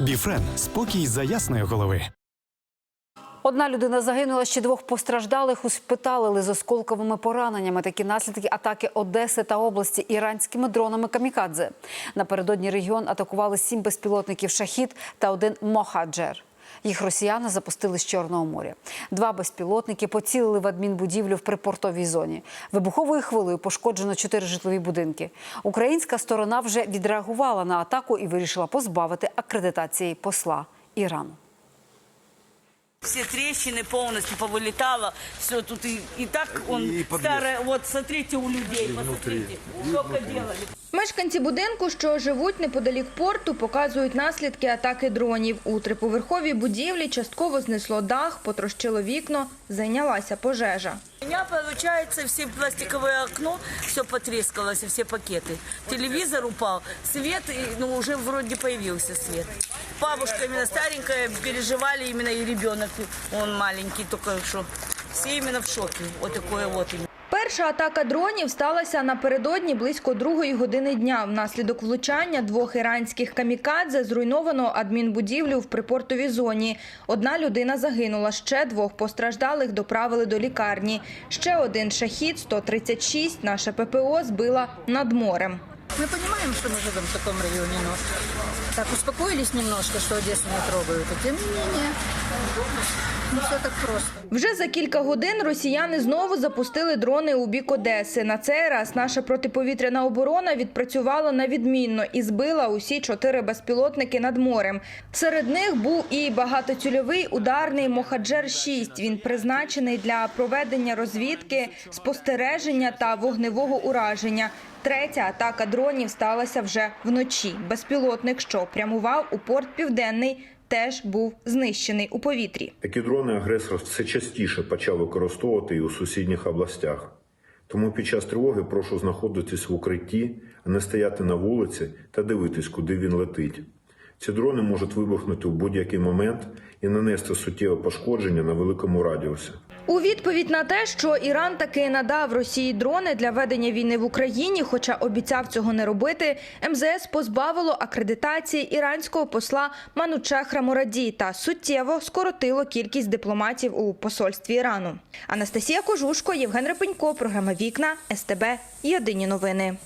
Біфрен спокій за ясної голови. Одна людина загинула, ще двох постраждалих успиталили з осколковими пораненнями. Такі наслідки атаки Одеси та області іранськими дронами камікадзе. Напередодні регіон атакували сім безпілотників шахід та один мохаджер. Їх росіяни запустили з Чорного моря. Два безпілотники поцілили в адмінбудівлю в припортовій зоні. Вибуховою хвилею пошкоджено чотири житлові будинки. Українська сторона вже відреагувала на атаку і вирішила позбавити акредитації посла Ірану. Все трещины полностью повылетало, все тут и, и так он старое, вот смотрите у людей, посмотрите, сколько делали. Мешканці будинку, що живуть неподалік порту, показують наслідки атаки дронів. У триповерховій будівлі частково знесло дах, потрощило вікно, зайнялася пожежа. У меня получается все пластиковое окно, все потрескалось, и все пакеты. Телевизор упал, свет, и, ну уже вроде появился свет. Бабушка именно старенькая, переживали именно и ребенок, он маленький, только что. Все именно в такое вот именно. Перша атака дронів сталася напередодні близько другої години дня. Внаслідок влучання двох іранських камікадзе зруйновано адмінбудівлю в припортовій зоні. Одна людина загинула, ще двох постраждалих доправили до лікарні. Ще один шахід 136 наша ППО збила над морем. Мы понимаем, что мы живем в таком районе, но так успокоились немножко, что Одессу не трогают. Тем не менее, не все так просто. Вже за кілька годин росіяни знову запустили дрони у бік Одеси. На цей раз наша протиповітряна оборона відпрацювала на відмінно і збила усі чотири безпілотники над морем. Серед них був і багатоцільовий ударний Мохаджер-6. Він призначений для проведення розвідки, спостереження та вогневого ураження. Третя атака дронів сталася вже вночі. Безпілотник, що прямував у порт Південний, теж був знищений у повітрі. Такі дрони агресор все частіше почав використовувати і у сусідніх областях. Тому під час тривоги прошу знаходитись в укритті, а не стояти на вулиці та дивитись, куди він летить. Ці дрони можуть вибухнути в будь-який момент і нанести суттєве пошкодження на великому радіусі. У відповідь на те, що Іран таки надав Росії дрони для ведення війни в Україні, хоча обіцяв цього не робити, МЗС позбавило акредитації іранського посла Манучехра Мураді та суттєво скоротило кількість дипломатів у посольстві Ірану. Анастасія Кожушко, Євген Репенько, програма Вікна СТБ. Єдині новини.